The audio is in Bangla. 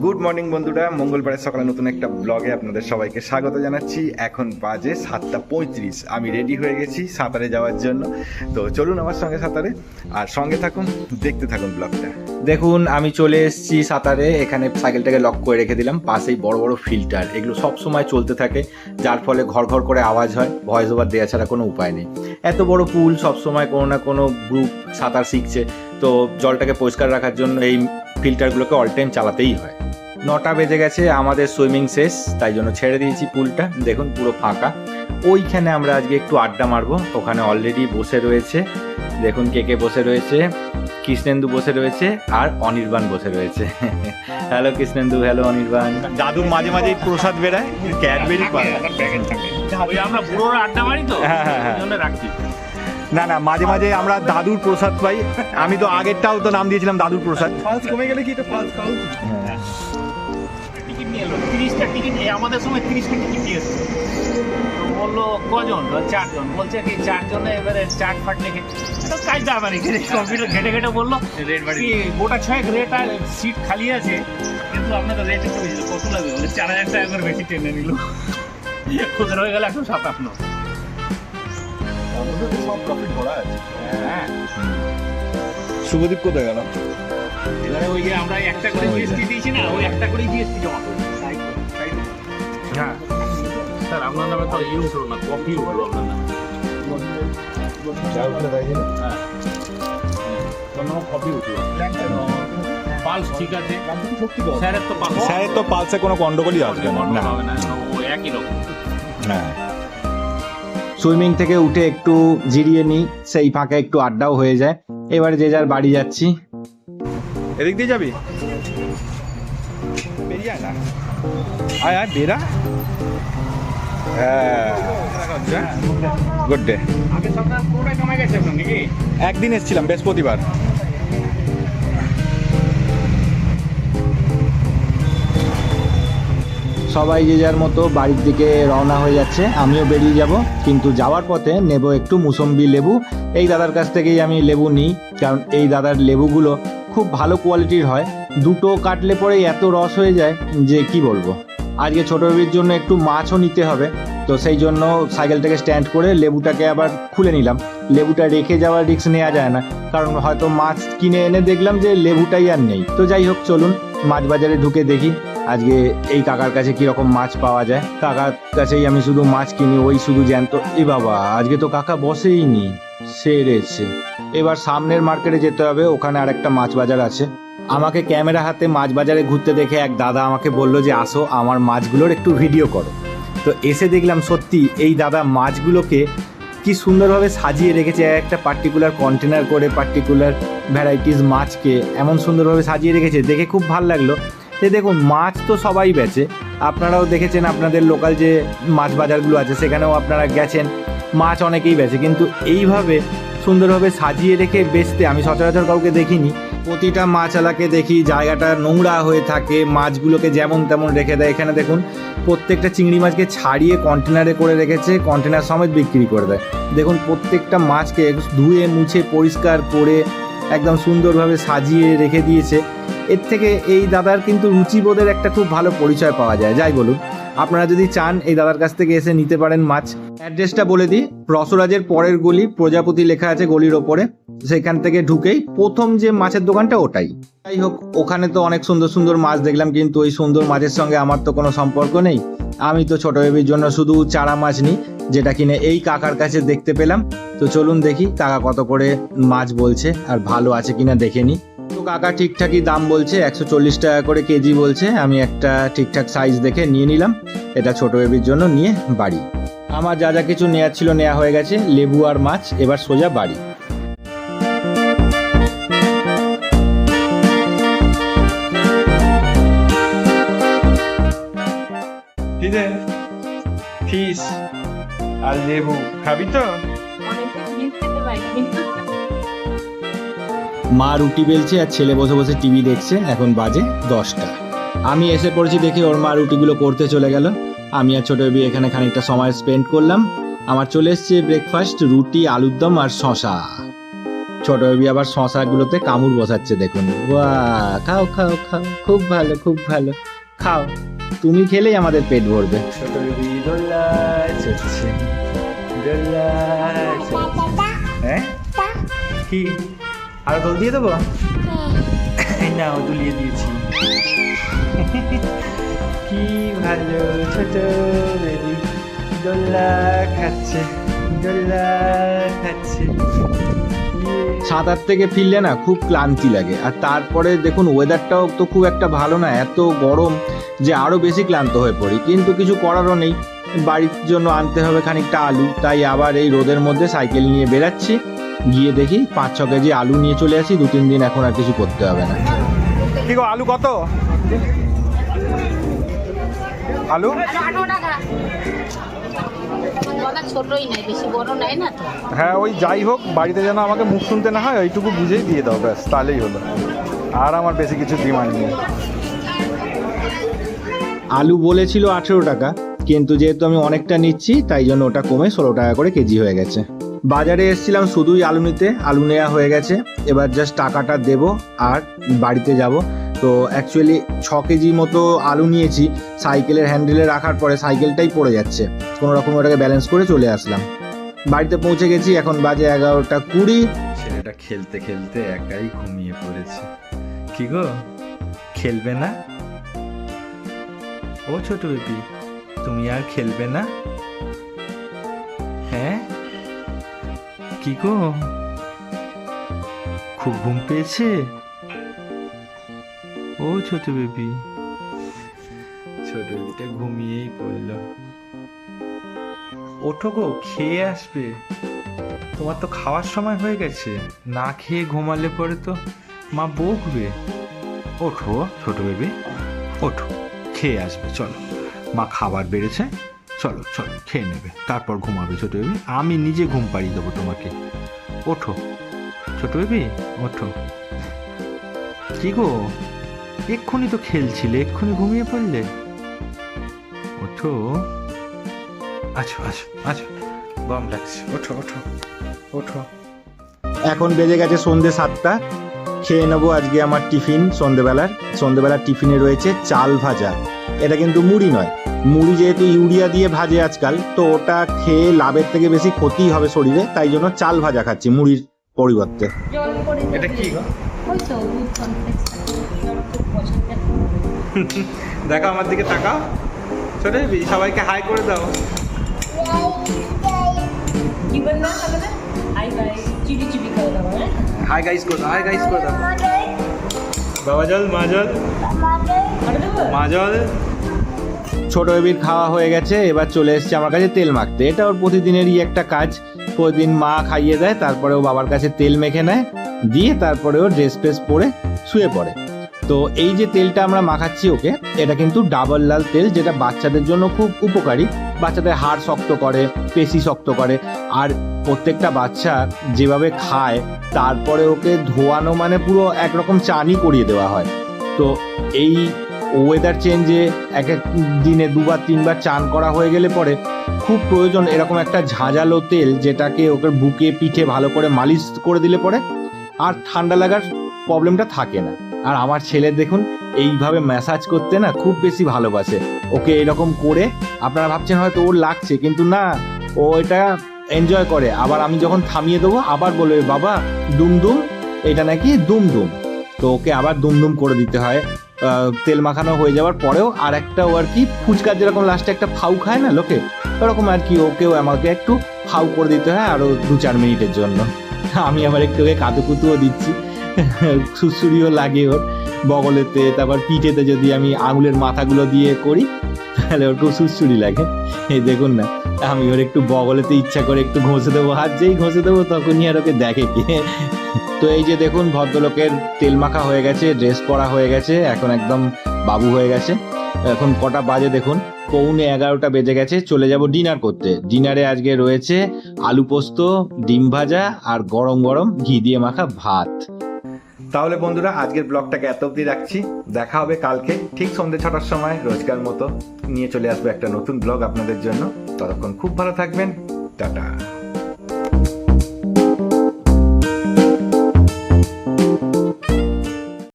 গুড মর্নিং বন্ধুরা। মঙ্গলবারের সকালে নতুন একটা ব্লগে আপনাদের সবাইকে স্বাগত জানাচ্ছি। এখন বাজে সাতটা পঁয়ত্রিশ। আমি রেডি হয়ে গেছি সাঁতারে যাওয়ার জন্য। তো চলুন আমার সঙ্গে সাঁতারে। আর সঙ্গে থাকুন, দেখতে থাকুন ব্লগটা। দেখুন, আমি চলে এসেছি সাঁতারে। এখানে সাইকেলটাকে লক করে রেখে দিলাম। পাশেই বড় বড় ফিল্টার এগুলো সব সময় চলতে থাকে। যার ফলে ঘর ঘর করে আওয়াজ হয়। ভয়েস ওভার দেওয়া ছাড়া কোনো উপায় নেই। এত বড় পুল সব সময় কোনো না কোনো গ্রুপ সাঁতার শিখছে। তো জলটাকে পরিষ্কার রাখার জন্য এই ফিল্টারগুলোকে অল টাইম চালাতেই হয়। নটা বেজে গেছে আমাদের সুইমিং শেষ তাই জন্য ছেড়ে দিয়েছি পুলটা। দেখুন পুরো ফাঁকা। ওইখানে আমরা আজকে একটু আড্ডা মারবো। ওখানে অলরেডি বসে রয়েছে। দেখুন কে কে বসে রয়েছে। কৃষ্ণেন্দু বসে রয়েছে আর অনির্বাণ বসে রয়েছে। Hello Krishnendu hello Anirban. দাদুর মাঝে মাঝেই প্রসাদ বেড়ায় ক্যাডবেরি পায়। আমরা বুড়োরা আড্ডা মারি তো হ্যাঁ, হ্যাঁ, হ্যাঁ। রাখছি। না না মাঝে মাঝে আমরা দাদুর প্রসাদ পাই। আমি তো আগেরটাও তো নাম দিয়েছিলাম দাদুর প্রসাদ। ফালস কমে গেলে কি এটা ফালস এলো তিরিশটা টিকিট আমাদের সময় তিরিশটা টিকিট এসছে তো বলল কজন? চারজন। বলছে কি চারজনে এবারে চার ফাট লিখে। তো কাজটা আমার এখানে কম্পিউটার ঘেটে ঘেটে বলল কি গোটা ছয়েক রেট আর সিট খালি আছে কিন্তু আপনাদের রেট একটু বেশি কত লাগবে? বলে চার হাজার টাকা করে বেশি টেনে নিল। খুচরো হয়ে গেল একশো সাতান্ন আমাদের সব প্রফিট ভরা আছে। হ্যাঁ। শুভদীপ কোথায় গেল? এবারে ওই যে আমরা একটা করে জিএসটি দিয়েছি না ওই একটা করেই জিএসটি জমা করি হ্যাঁ স্যার আপনার নামে তো ইয়ে উঠল না কপি উঠল আপনার নামে যা উঠলে তাই জন্য হ্যাঁ কপি উঠল পালস ঠিক আছে স্যারের তো পালস স্যারের তো পালসে কোনো গন্ডগোলই আসবে না। না হবে না। ও একই রকম। হ্যাঁ। সুইমিং থেকে উঠে একটু জিরিয়ে নিই সেই ফাঁকে একটু আড্ডাও হয়ে যায়। এবারে যে যার বাড়ি যাচ্ছি। এদিক দিয়ে যাবি? বেরিয়ে না। আয় আয়, বেরা গুড ডে একদিন এসেছিলাম, বৃহস্পতিবার। সবাই যে যার মতো বাড়ির দিকে রওনা হয়ে যাচ্ছে, আমিও বেরিয়ে যাব, কিন্তু যাওয়ার পথে নেব একটু মুসম্বি লেবু। এই দাদার কাছ থেকেই আমি লেবু নিই, কারণ এই দাদার লেবুগুলো খুব ভালো কোয়ালিটির হয়। দুটো কাটলে পরে এত রস হয়ে যায় যে কি বলব? আজকে ছোট বেবির জন্য একটু মাছও নিতে হবে, তো সেই জন্য সাইকেলটাকে স্ট্যান্ড করে লেবুটাকে আবার খুলে নিলাম। লেবুটা রেখে যাওয়ার রিস্ক নেওয়া যায় না, কারণ হয়তো মাছ কিনে এনে দেখলাম যে লেবুটাই আর নেই। তো যাই হোক, চলুন মাছ বাজারে ঢুকে দেখি, আজকে এই কাকার কাছে কি রকম মাছ পাওয়া যায়। কাকার কাছেই আমি শুধু মাছ কিনি, ওই শুধু জ্যান্ত। এ বাবা, আজকে তো কাকা বসেই নি সেরেছে এবার সামনের মার্কেটে যেতে হবে, ওখানে আর একটা মাছ বাজার আছে। আমাকে ক্যামেরা হাতে মাছ বাজারে ঘুরতে দেখে এক দাদা আমাকে বলল যে, আসো, আমার মাছগুলোর একটু ভিডিও করো। তো এসে দেখলাম, সত্যি, এই দাদা মাছগুলোকে কি সুন্দরভাবে সাজিয়ে রেখেছে, একটা পার্টিকুলার কন্টেনার করে পার্টিকুলার ভ্যারাইটিস মাছকে এমন সুন্দরভাবে সাজিয়ে রেখেছে, দেখে খুব ভালো লাগল। যে দেখুন, মাছ তো সবাই বেচে। আপনারাও দেখেছেন, আপনাদের লোকাল যে মাছ বাজারগুলো আছে, সেখানেও আপনারা গেছেন, মাছ অনেকেই বেচে। কিন্তু এইভাবে সুন্দরভাবে সাজিয়ে রেখে বেচতে আমি সচরাচর কাউকে দেখিনি। প্রতিটা মাছওয়ালাকে দেখি জায়গাটা নোংরা হয়ে থাকে। মাছগুলোকে যেমন তেমন রেখে দেয়। এখানে দেখুন, প্রত্যেকটা চিংড়ি মাছকে ছাড়িয়ে কন্টেনারে করে রেখেছে কন্টেনার সমেত বিক্রি করে দেয়। দেখুন, প্রত্যেকটা মাছকে ধুয়ে, মুছে, পরিষ্কার করে, একদম সুন্দরভাবে সাজিয়ে রেখে দিয়েছে। এর থেকে এই দাদার কিন্তু রুচিবোধের একটা খুব ভালো পরিচয় পাওয়া যায়। যাই বলুন, আপনারা যদি চান, এই দাদার কাছ থেকে এসে নিতে পারেন মাছ। অ্যাড্রেসটা বলে দিই। রসরাজের পরের গলি, প্রজাপতি লেখা আছে গলির ওপরে। সেখান থেকে ঢুকেই প্রথম যে মাছের দোকানটা ওটাই। যাই হোক, ওখানে তো অনেক সুন্দর সুন্দর মাছ দেখলাম, কিন্তু ওই সুন্দর মাছের সঙ্গে আমার তো কোনো সম্পর্ক নেই। আমি তো ছোট বেবির জন্য শুধু চারা মাছ নিই, যেটা কিনে এই কাকার কাছে দেখতে পেলাম। তো চলুন দেখি কাকা কত করে মাছ বলছে আর ভালো আছে কিনা দেখে নিই। তো কাকা ঠিকঠাকই দাম বলছে, একশো চল্লিশ টাকা করে কেজি বলছে। আমি একটা ঠিকঠাক সাইজ দেখে নিয়ে নিলাম, এটা ছোট বেবির জন্য নিয়ে বাড়ি। আমার যা যা কিছু নেওয়ার ছিল নেওয়া হয়ে গেছে, লেবু আর মাছ, এবার সোজা বাড়ি। লেবু। খাবি তো? মা রুটি বেলছে আর ছেলে বসে বসে টিভি দেখছে এখন বাজে দশটা। আমি এসে পড়েছি দেখে ওর মা রুটিগুলো করতে চলে গেল। আমি আর ছোট বেবি এখানে খানিকটা সময় স্পেন্ড করলাম। আমার চলে এসছে ব্রেকফাস্ট রুটি আলুর দম আর শশা ছোট বেবি আবার শশাগুলোতে কামড় বসাচ্ছে দেখুন। বাহ খাও খাও খাও খুব ভালো খুব ভালো। খাও তুমি খেলেই আমাদের পেট ভরবে। ছোট বেবি দোল্লায় চড়ছে চড়ছে। হ্যাঁ কি আর দোল দিয়ে দেবো এই নাও দুলিয়ে দিয়েছি কি ভালো ছোট বেবি দোল্লা খাচ্ছে দোল্লা খাচ্ছে সাঁতার থেকে ফিরলে না খুব ক্লান্তি লাগে আর তারপরে দেখুন ওয়েদারটাও তো খুব একটা ভালো না এত গরম যে আরও বেশি ক্লান্ত হয়ে পড়ি কিন্তু কিছু করারও নেই বাড়ির জন্য আনতে হবে খানিকটা আলু। তাই আবার এই রোদের মধ্যে সাইকেল নিয়ে বেরাচ্ছি। গিয়ে দেখি পাঁচ ছ কেজি আলু নিয়ে চলে আসি। দু তিন দিন এখন আর কিছু করতে হবে না। কি গো আলু কত? আলু? হ্যাঁ ওই যাই হোক বাড়িতে যেন আমাকে মুখ শুনতে না হয় ওইটুকু বুঝেই দিয়ে দাও ব্যাস তাহলেই হলো। আর আমার বেশি কিছু ডিমান্ড নেই। আলু বলেছিল আঠেরো টাকা। কিন্তু যেহেতু আমি অনেকটা নিচ্ছি, তাই জন্য ওটা কমে ষোলো টাকা করে কেজি হয়ে গেছে। বাজারে এসেছিলাম শুধুই আলু নিতে, আলু নেওয়া হয়ে গেছে। এবার জাস্ট টাকাটা দেবো আর বাড়িতে যাব। তো অ্যাকচুয়ালি ছ কেজি মতো আলু নিয়েছি, সাইকেলের হ্যান্ডেলে রাখার পরে সাইকেলটাই পড়ে যাচ্ছে। কোনো রকম ওটাকে ব্যালেন্স করে চলে আসলাম। বাড়িতে পৌঁছে গেছি, এখন বাজে এগারোটা কুড়ি। ছেলেটা খেলতে খেলতে একাই ঘুমিয়ে পড়েছে। কি গো? খেলবে না? ও ছোট বেবি। তুমি আর খেলবে না? হ্যাঁ? কি গো? খুব ঘুম পেয়েছে? ও ছোট বেবি। ছোট বেবিটা ঘুমিয়েই পড়ল। ওঠো গো, খেয়ে আসবে। তোমার তো খাওয়ার সময় হয়ে গেছে। না খেয়ে ঘুমালে পরে তো মা বকবে। ওঠো ছোট বেবি, ওঠো, খেয়ে আসবে, চলো। মা খাবার বেড়েছে। চলো চলো, খেয়ে নেবে। তারপর ঘুমাবে ছোট বেবি। আমি নিজে ঘুম পাড়িয়ে দেবো তোমাকে। ওঠো। ছোট বেবি, ওঠো। কি গো? এক্ষুনি তো খেলছিলে, এক্ষুনি ঘুমিয়ে পড়লে। ওঠো। আচ্ছা আচ্ছা আচ্ছা। গম লাগছে। ওঠো ওঠো ওঠো। এখন বেজে গেছে সন্ধে সাতটা। খেয়ে নেব আজকে আমার টিফিন সন্ধেবেলার। সন্ধেবেলার টিফিনে রয়েছে চাল ভাজা। এটা কিন্তু মুড়ি নয়। মুড়ি যেহেতু ইউরিয়া দিয়ে ভাজে আজকাল তো ওটা খেয়ে লাভের থেকে বেশি ক্ষতি হবে শরীরে তাই জন্য চাল ভাজা খাচ্ছি মুড়ির পরিবর্তে। এটা কি? দেখো আমার দিকে তাকাও। ছোট সবাইকে হাই করে দাও। হাই গাইস করে দাও হাই গাইস করে দাও। বাবা জল। মা জল। মা জল। ছোট বেবির খাওয়া হয়ে গেছে, এবার চলে এসছে আমার কাছে তেল মাখতে। এটা ওর প্রতিদিনেরই একটা কাজ। প্রতিদিন মা খাইয়ে দেয়, তারপরে ও বাবার কাছে তেল মেখে নেয়, দিয়ে তারপরে ও ড্রেস ফ্রেস পরে শুয়ে পড়ে। তো এই যে তেলটা আমরা মাখাচ্ছি ওকে, এটা কিন্তু ডাবল লাল তেল, যেটা বাচ্চাদের জন্য খুব উপকারী। বাচ্চাদের হাড় শক্ত করে, পেশি শক্ত করে। আর প্রত্যেকটা বাচ্চা যেভাবে খায়, তারপরে ওকে ধোয়ানো মানে পুরো একরকম চানই করিয়ে দেওয়া হয়। তো এই ওয়েদার চেঞ্জে এক এক দিনে দুবার, তিনবার চান করা হয়ে গেলে পরে খুব প্রয়োজন এরকম একটা ঝাঁঝালো তেল যেটাকে ওকে বুকে, পিঠে ভালো করে মালিশ করে দিলে পরে আর ঠান্ডা লাগার প্রবলেমটা থাকে না। আর আমার ছেলে দেখুন, এইভাবে ম্যাসাজ করতে না খুব বেশি ভালোবাসে। ওকে এরকম করে আপনারা ভাবছেন হয়তো ওর লাগছে, কিন্তু না, ও এটা এনজয় করে। আবার আমি যখন থামিয়ে দেবো, আবার বলবে, বাবা দুম দুম এটা নাকি দুম দুম তো ওকে আবার দুম দুম করে দিতে হয়। তেল মাখানো হয়ে যাওয়ার পরেও আর একটা ও আর কি, ফুচকার যেরকম লাস্টে একটা ফাউ খায় না লোকে, ওরকম আর কি ওকেও আমাকে একটু ফাউ করে দিতে হয় আরও দু চার মিনিটের জন্য। আমি আবার একটু ওকে কাতুকুতুও দিচ্ছি সুসুরিও লাগে ওর, বগলেতে, তারপর পিঠেতে যদি আমি আঙুলের মাথাগুলো দিয়ে করি, তাহলে ওর খুব সুসুরি লাগে। এই দেখুন না আমি ওর একটু বগলেতে ইচ্ছা করে একটু ঘষে দেবো। হাত যেই ঘষে দেবো তখনই আর ওকে দেখে কে। তো এই যে দেখুন, ভদ্রলোকের তেল মাখা হয়ে গেছে ড্রেস পরা হয়ে গেছে, এখন একদম বাবু হয়ে গেছে। এখন কটা বাজে দেখুন, পৌনে এগারোটা বেজে গেছে, চলে যাব ডিনার করতে। ডিনারে আজকে রয়েছে আলু পোস্ত, ডিম ভাজা আর গরম গরম ঘি দিয়ে মাখা ভাত। তাহলে বন্ধুরা, আজকের ব্লগটাকে এত অব্দি রাখছি। দেখা হবে কালকে, ঠিক সন্ধ্যে ছটার সময়, রোজকার মতো নিয়ে চলে আসব একটা নতুন ব্লগ আপনাদের জন্য। ততক্ষণ খুব ভালো থাকবেন। টাটা।